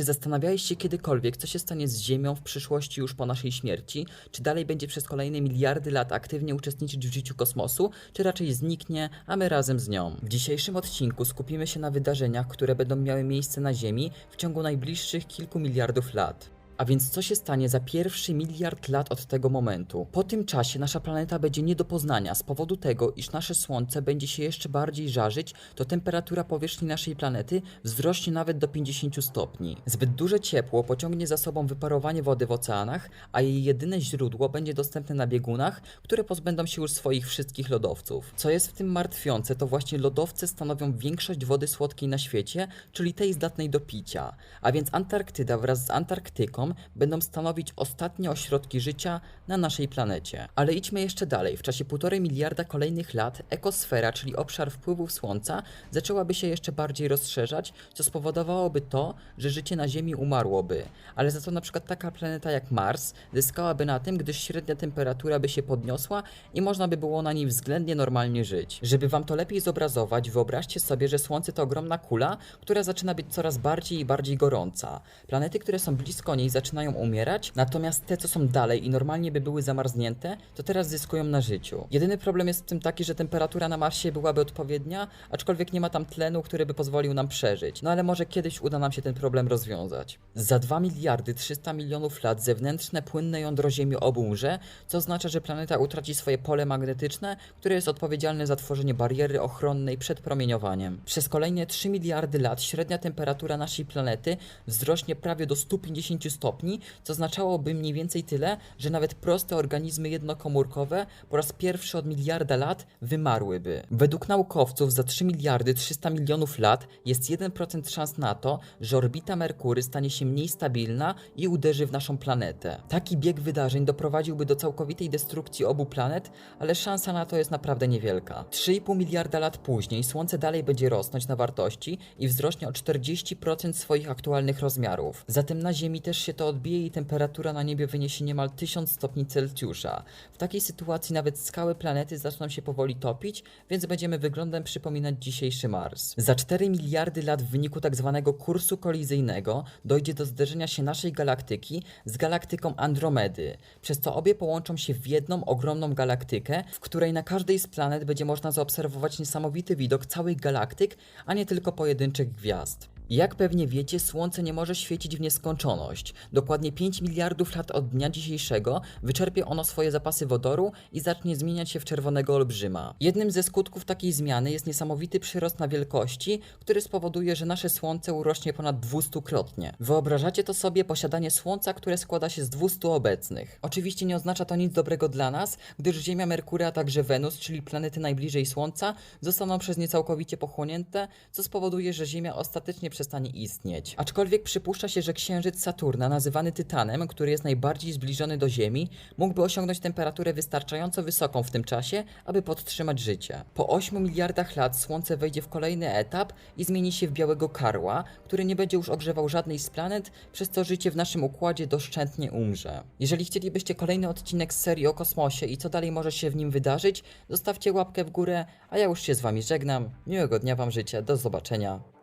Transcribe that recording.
Czy zastanawiałeś się kiedykolwiek, co się stanie z Ziemią w przyszłości już po naszej śmierci? Czy dalej będzie przez kolejne miliardy lat aktywnie uczestniczyć w życiu kosmosu, czy raczej zniknie, a my razem z nią? W dzisiejszym odcinku skupimy się na wydarzeniach, które będą miały miejsce na Ziemi w ciągu najbliższych kilku miliardów lat. A więc co się stanie za pierwszy miliard lat od tego momentu? Po tym czasie nasza planeta będzie nie do poznania z powodu tego, iż nasze Słońce będzie się jeszcze bardziej żarzyć, to temperatura powierzchni naszej planety wzrośnie nawet do 50 stopni. Zbyt duże ciepło pociągnie za sobą wyparowanie wody w oceanach, a jej jedyne źródło będzie dostępne na biegunach, które pozbędą się już swoich wszystkich lodowców. Co jest w tym martwiące, to właśnie lodowce stanowią większość wody słodkiej na świecie, czyli tej zdatnej do picia. A więc Antarktyda wraz z Antarktyką będą stanowić ostatnie ośrodki życia na naszej planecie. Ale idźmy jeszcze dalej. W czasie półtorej miliarda kolejnych lat ekosfera, czyli obszar wpływów Słońca, zaczęłaby się jeszcze bardziej rozszerzać, co spowodowałoby to, że życie na Ziemi umarłoby. Ale za to na przykład taka planeta jak Mars zyskałaby na tym, gdyż średnia temperatura by się podniosła i można by było na niej względnie normalnie żyć. Żeby wam to lepiej zobrazować, wyobraźcie sobie, że Słońce to ogromna kula, która zaczyna być coraz bardziej i bardziej gorąca. Planety, które są blisko niej zaczynają umierać, natomiast te, co są dalej i normalnie by były zamarznięte, to teraz zyskują na życiu. Jedyny problem jest w tym taki, że temperatura na Marsie byłaby odpowiednia, aczkolwiek nie ma tam tlenu, który by pozwolił nam przeżyć. No ale może kiedyś uda nam się ten problem rozwiązać. Za 2 miliardy 300 milionów lat zewnętrzne płynne jądro Ziemi obumrze, co oznacza, że planeta utraci swoje pole magnetyczne, które jest odpowiedzialne za tworzenie bariery ochronnej przed promieniowaniem. Przez kolejne 3 miliardy lat średnia temperatura naszej planety wzrośnie prawie do 150 stopni, co oznaczałoby mniej więcej tyle, że nawet proste organizmy jednokomórkowe po raz pierwszy od miliarda lat wymarłyby. Według naukowców za 3 miliardy 300 milionów lat jest 1% szans na to, że orbita Merkury stanie się mniej stabilna i uderzy w naszą planetę. Taki bieg wydarzeń doprowadziłby do całkowitej destrukcji obu planet, ale szansa na to jest naprawdę niewielka. 3,5 miliarda lat później Słońce dalej będzie rosnąć na wartości i wzrośnie o 40% swoich aktualnych rozmiarów. Zatem na Ziemi też się to odbije i temperatura na niebie wyniesie niemal 1000 stopni Celsjusza. W takiej sytuacji nawet skały planety zaczną się powoli topić, więc będziemy wyglądem przypominać dzisiejszy Mars. Za 4 miliardy lat w wyniku tak zwanego kursu kolizyjnego dojdzie do zderzenia się naszej galaktyki z galaktyką Andromedy, przez co obie połączą się w jedną ogromną galaktykę, w której na każdej z planet będzie można zaobserwować niesamowity widok całych galaktyk, a nie tylko pojedynczych gwiazd. Jak pewnie wiecie, Słońce nie może świecić w nieskończoność. Dokładnie 5 miliardów lat od dnia dzisiejszego wyczerpie ono swoje zapasy wodoru i zacznie zmieniać się w czerwonego olbrzyma. Jednym ze skutków takiej zmiany jest niesamowity przyrost na wielkości, który spowoduje, że nasze Słońce urośnie ponad 200-krotnie. Wyobrażacie to sobie posiadanie Słońca, które składa się z 200 obecnych. Oczywiście nie oznacza to nic dobrego dla nas, gdyż Ziemia, Merkury, a także Wenus, czyli planety najbliżej Słońca, zostaną przez nie całkowicie pochłonięte, co spowoduje, że Ziemia ostatecznie przestanie istnieć. Aczkolwiek przypuszcza się, że księżyc Saturna, nazywany Tytanem, który jest najbardziej zbliżony do Ziemi, mógłby osiągnąć temperaturę wystarczająco wysoką w tym czasie, aby podtrzymać życie. Po 8 miliardach lat Słońce wejdzie w kolejny etap i zmieni się w białego karła, który nie będzie już ogrzewał żadnej z planet, przez co życie w naszym układzie doszczętnie umrze. Jeżeli chcielibyście kolejny odcinek z serii o kosmosie i co dalej może się w nim wydarzyć, zostawcie łapkę w górę, a ja już się z wami żegnam. Miłego dnia wam życzę, do zobaczenia.